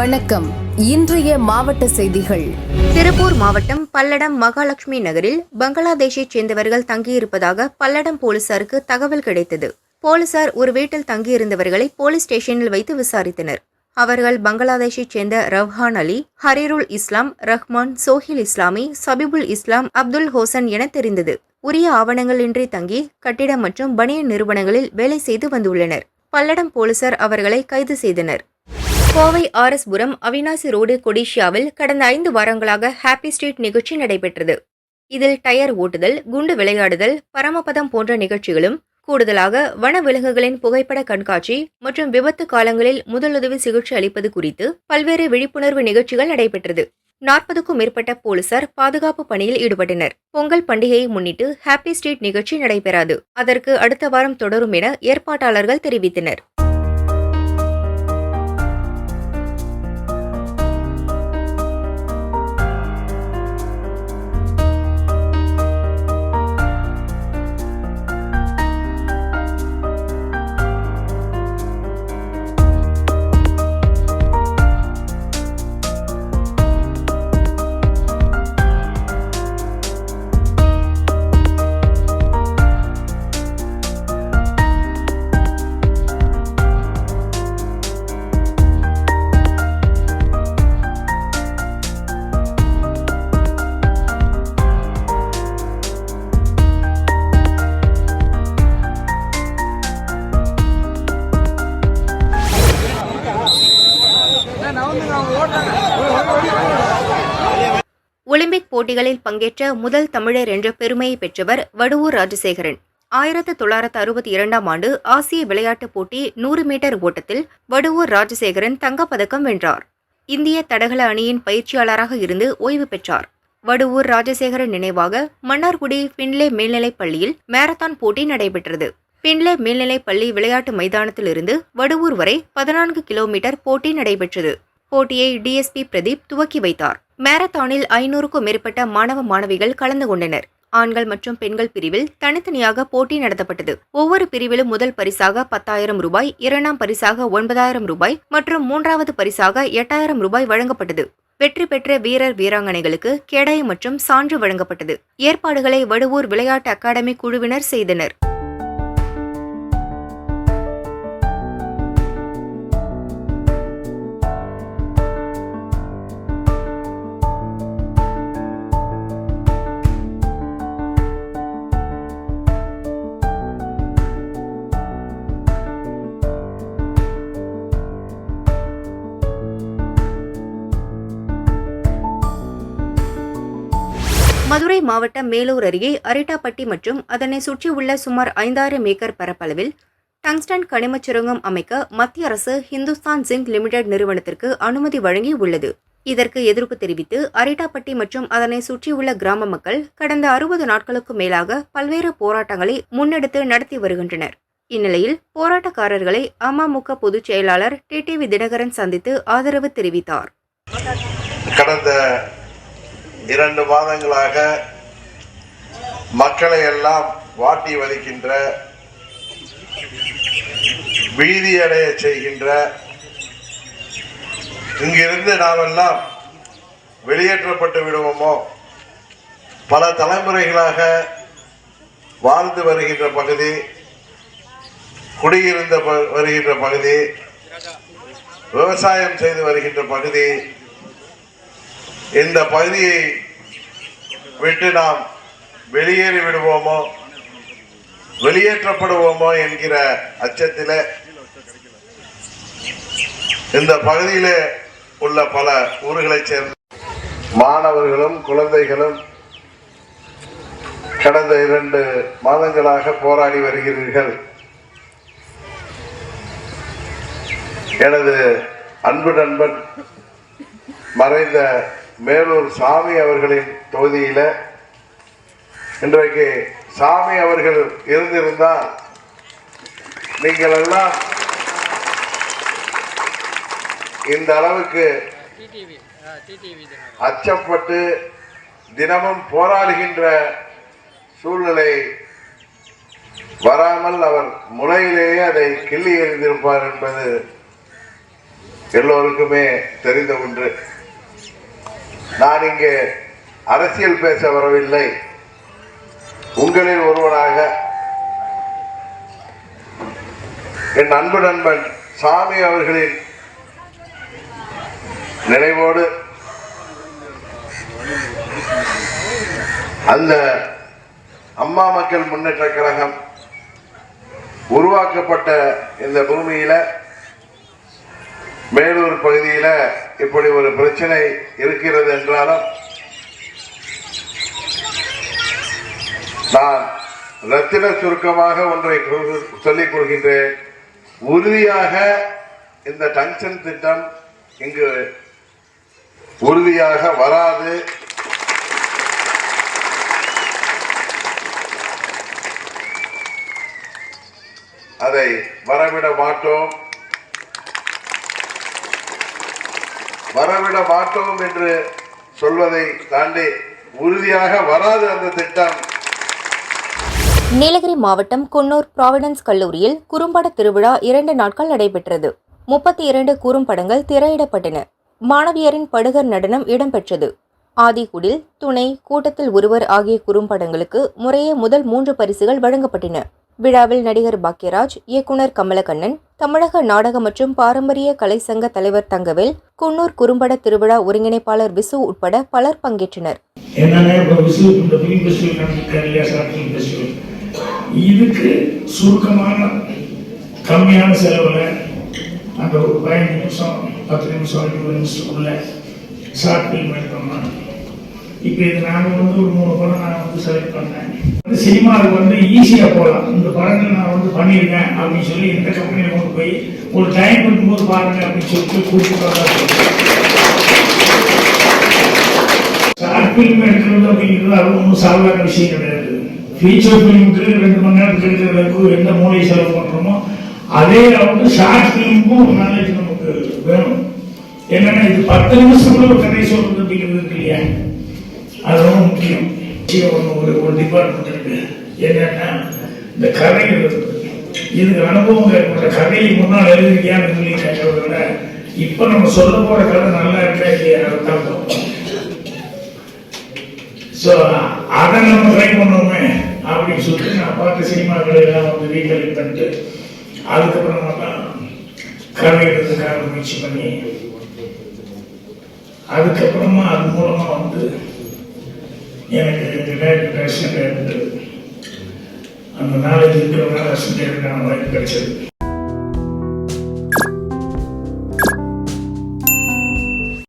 வணக்கம். இன்றைய மாவட்ட செய்திகள். திருப்பூர் மாவட்டம் பல்லடம் மகாலட்சுமி நகரில் பங்களாதேஷைச் சேர்ந்தவர்கள் தங்கியிருப்பதாக பல்லடம் போலீசாருக்கு தகவல் கிடைத்தது. போலீசார் ஒரு வீட்டில் தங்கியிருந்தவர்களை போலீஸ் ஸ்டேஷனில் வைத்து விசாரித்தனர். அவர்கள் பங்களாதேஷைச் சேர்ந்த ரவ்ஹான் அலி ஹரீருல் இஸ்லாம் ரஹ்மான் சோஹில் இஸ்லாமி சபிபுல் இஸ்லாம் அப்துல் ஹோசன் என தெரிந்தது. உரிய ஆவணங்களின்றி தங்கி கட்டிடம் மற்றும் பனியன் நிறுவனங்களில் வேலை செய்து வந்துள்ளனர். பல்லடம் போலீசார் அவர்களை கைது செய்தனர். கோவை ஆர்எஸ்புரம் அவினாசி ரோடு கொடிஷியாவில் கடந்த ஐந்து வாரங்களாக ஹாப்பி ஸ்ட்ரீட் நிகழ்ச்சி நடைபெற்றது. இதில் டயர் ஓட்டுதல் குண்டு விளையாடுதல் பரமபதம் போன்ற நிகழ்ச்சிகளும் கூடுதலாக வனவிலங்குகளின் புகைப்பட கண்காட்சி மற்றும் விபத்து காலங்களில் முதலுதவி சிகிச்சை அளிப்பது குறித்து பல்வேறு விழிப்புணர்வு நிகழ்ச்சிகள் நடைபெற்றது. நாற்பதுக்கும் மேற்பட்ட போலீசார் பாதுகாப்பு பணியில் ஈடுபட்டனர். பொங்கல் பண்டிகையை முன்னிட்டு ஹாப்பி ஸ்ட்ரீட் நிகழ்ச்சி நடைபெறாது. அதற்கு அடுத்த வாரம் தொடரும் என ஏற்பாட்டாளர்கள் தெரிவித்தனர். ஒலிம்பிக் போட்டிகளில் பங்கேற்ற முதல் தமிழர் என்ற பெருமையை பெற்றவர் வடுவூர் ராஜசேகரன். ஆயிரத்து தொள்ளாயிரத்து அறுபத்தி இரண்டாம் ஆண்டு ஆசிய விளையாட்டுப் போட்டி நூறு மீட்டர் ஓட்டத்தில் வடுவூர் ராஜசேகரன் தங்கப்பதக்கம் வென்றார். இந்திய தடகள அணியின் பயிற்சியாளராக இருந்து ஓய்வு பெற்றார். வடுவூர் ராஜசேகரன் நினைவாக மன்னார்குடி பின்லே மேல்நிலைப் பள்ளியில் மாரத்தான் போட்டி நடைபெற்றது. பின்லே மேல்நிலைப் பள்ளி விளையாட்டு மைதானத்திலிருந்து வடுவூர் வரை பதினான்கு கிலோமீட்டர் போட்டி நடைபெற்றது. போட்டியை டிஎஸ்பி பிரதீப் துவக்கி வைத்தார். மாரத்தானில் ஐநூறுக்கும் மேற்பட்ட மாணவ மாணவிகள் கலந்து கொண்டனர். ஆண்கள் மற்றும் பெண்கள் பிரிவில் தனித்தனியாக போட்டி நடத்தப்பட்டது. ஒவ்வொரு பிரிவிலும் முதல் பரிசாக பத்தாயிரம் ரூபாய் இரண்டாம் பரிசாக ஒன்பதாயிரம் ரூபாய் மற்றும் மூன்றாவது பரிசாக எட்டாயிரம் ரூபாய் வழங்கப்பட்டது. வெற்றி பெற்ற வீரர் வீராங்கனைகளுக்கு கேடயம் மற்றும் சான்று வழங்கப்பட்டது. ஏற்பாடுகளை வடுவூர் விளையாட்டு அகாடமி குழுவினர் செய்தனர். மதுரை மாவட்டம் மேலூர் அருகே அரிட்டாப்பட்டி மற்றும் அதனை சுற்றியுள்ள சுமார் ஐந்தாயிரம் ஏக்கர் பரப்பளவில் டங்ஸ்டன் கனிமச் சுரங்கம் அமைக்க மத்திய அரசு ஹிந்துஸ்தான் ஜிங்க் லிமிடெட் நிறுவனத்திற்கு அனுமதி வழங்கி உள்ளது. இதற்கு எதிர்ப்பு தெரிவித்து அரிட்டாப்பட்டி மற்றும் அதனை சுற்றியுள்ள கிராம மக்கள் கடந்த அறுபது நாட்களுக்கு மேலாக பல்வேறு போராட்டங்களை முன்னெடுத்து நடத்தி வருகின்றனர். இந்நிலையில் போராட்டக்காரர்களை அமமுக பொதுச் செயலாளர் டிடிவி தினகரன் சந்தித்து ஆதரவு தெரிவித்தார். கடந்த இரண்டு மாதங்களாக மக்களை எல்லாம் வாட்டி வலிக்கின்ற பீதியடைய செய்கின்ற இங்கிருந்து நாமெல்லாம் வெளியேற்றப்பட்டு விடுவோமோ? பல தலைமுறைகளாக வாழ்ந்து வருகின்ற பகுதி குடியிருந்த ப- வருகின்ற பகுதி விவசாயம் செய்து வருகின்ற பகுதி இந்த பகுதியை விட்டு நாம் வெளியேறி விடுவோமோ வெளியேற்றப்படுவோமோ என்கிற அச்சத்தில் இந்த பகுதியில் உள்ள பல ஊர்களைச் சேர்ந்த மாணவர்களும் குழந்தைகளும் கடந்த இரண்டு மாதங்களாக போராடி வருகிறீர்கள். எனது அன்பு நண்பன் மறைந்த மேலூர் சாமி அவர்களின் தொகுதியில் இன்றைக்கு சாமி அவர்கள் இருந்திருந்தால் நீங்கள் எல்லாம் இந்த அளவுக்கு அச்சப்பட்டு தினமும் போராடுகின்ற சூழ்நிலை வராமல் அவர் முளையிலேயே அதை கிள்ளி எறிந்திருப்பார் என்பது எல்லோருக்குமே தெரிந்த ஒன்று. நான் இங்கே அரசியல் பேச வரவில்லை. உங்களில் ஒருவனாக என் அன்பு நண்பன் சாமி அவர்களின் நினைவோடு அந்த அம்மா மக்கள் முன்னேற்ற கழகம் உருவாக்கப்பட்ட இந்த பூமியில மேலூர் பகுதியில் இப்படி ஒரு பிரச்சனை இருக்கிறது என்றாலும் நான் ரத்தின சுருக்கமாக ஒன்றை சொல்லிக் கொள்கின்றேன். உறுதியாக இந்த டங்ஷன் திட்டம் இங்கு உறுதியாக வராது. அதை வரவிட மாட்டோம். வரவிட மாட்டோம் என்று சொல்வதை தாண்டி உறுதியாக வராது அந்த திட்டம். நீலகிரி மாவட்டம் குன்னூர் ப்ராவிடன்ஸ் கல்லூரியில் குறும்பட திருவிழா இரண்டு நாட்கள் நடைபெற்றது. முப்பத்தி இரண்டு குறும்படங்கள் திரையிடப்பட்டன. மாணவியரின் படுகர் நடனம் இடம்பெற்றது. ஆதிகுடில் துணை கூட்டத்தில் ஒருவர் ஆகிய குறும்படங்களுக்கு முறையே முதல் மூன்று பரிசுகள் வழங்கப்பட்டன. விழாவில் நடிகர் பாக்யராஜ் இயக்குனர் கமலக்கண்ணன் தமிழக நாடக மற்றும் பாரம்பரிய கலை சங்க தலைவர் தங்கவேல் குன்னூர் குறும்பட திருவிழா ஒருங்கிணைப்பாளர் விசு உட்பட பலர் பங்கேற்றனர். இதுக்கு சுருக்கமான கம்மியான செலவில் அந்த ஒரு பதினஞ்சு நிமிஷம் பத்து நிமிஷம் இருபது நிமிஷத்துக்குள்ள ஷார்ட் ஃபிலிம் எடுத்தோம்னா இப்போ இது வந்து ஒரு மூணு படம் நான் வந்து செலக்ட் பண்ணேன். வந்து சினிமாவுக்கு வந்து ஈஸியாக போகலாம் இந்த படங்கள் நான் வந்து பண்ணியிருக்கேன் அப்படின்னு சொல்லி எந்த கம்பெனியில் கொண்டு போய் ஒரு டைம் பண்ணும்போது பாருங்க அப்படின்னு சொல்லிட்டு கூப்பிட்டு ஷார்ட் ஃபிலிம் எடுக்கிறது அப்படிங்கிறது அது ஒன்றும் சாதாரண விஷயம் கிடையாது. ஃபீச்சர் ஃபிலிமுக்கு ரெண்டு மணி நேரத்துக்கு எடுக்கிறதுக்கு எந்த மூலையை செலவு பண்ணுறோமோ அதே அளவுக்கு ஷார்ட் ஃபிலிமுக்கும் ஒரு நாலேஜ் நமக்கு வேணும். என்னன்னா இது பத்து நிமிஷத்துக்குள்ள ஒரு கதை சொல்றது அப்படிங்கிறது இல்லையா? அது ரொம்ப முக்கியம் ஒரு ஒரு டிபார்ட்மெண்ட் இருக்கு. என்னன்னா இந்த கதை எழுதுறது இதுக்கு அனுபவம் ஏற்பட்ட கதையை முன்னால் எழுதிருக்கியான்னு சொல்லி கேட்கறதுல விட இப்ப நம்ம சொல்ல போற கதை நல்லா இருக்கா இல்லையா? அதை தான் ஸோ அதை நம்ம ட்ரை பண்ணோமே. அப்படின்னு சொல்லிட்டு நான் பார்த்த சினிமாக்களை எல்லாம் வந்து ரீகலெக்ட் பண்ணிட்டு அதுக்கப்புறமா தான் கதை எழுதுறதுக்காக முயற்சி பண்ணி அதுக்கப்புறமா அது மூலமா வந்து எனக்கு டைரக்டர் அசிஸ்டன்ட் இருந்தது அந்த நாலேஜ் இருக்கிறவங்க அசிஸ்டன்ட் வாய்ப்பு கிடைச்சது.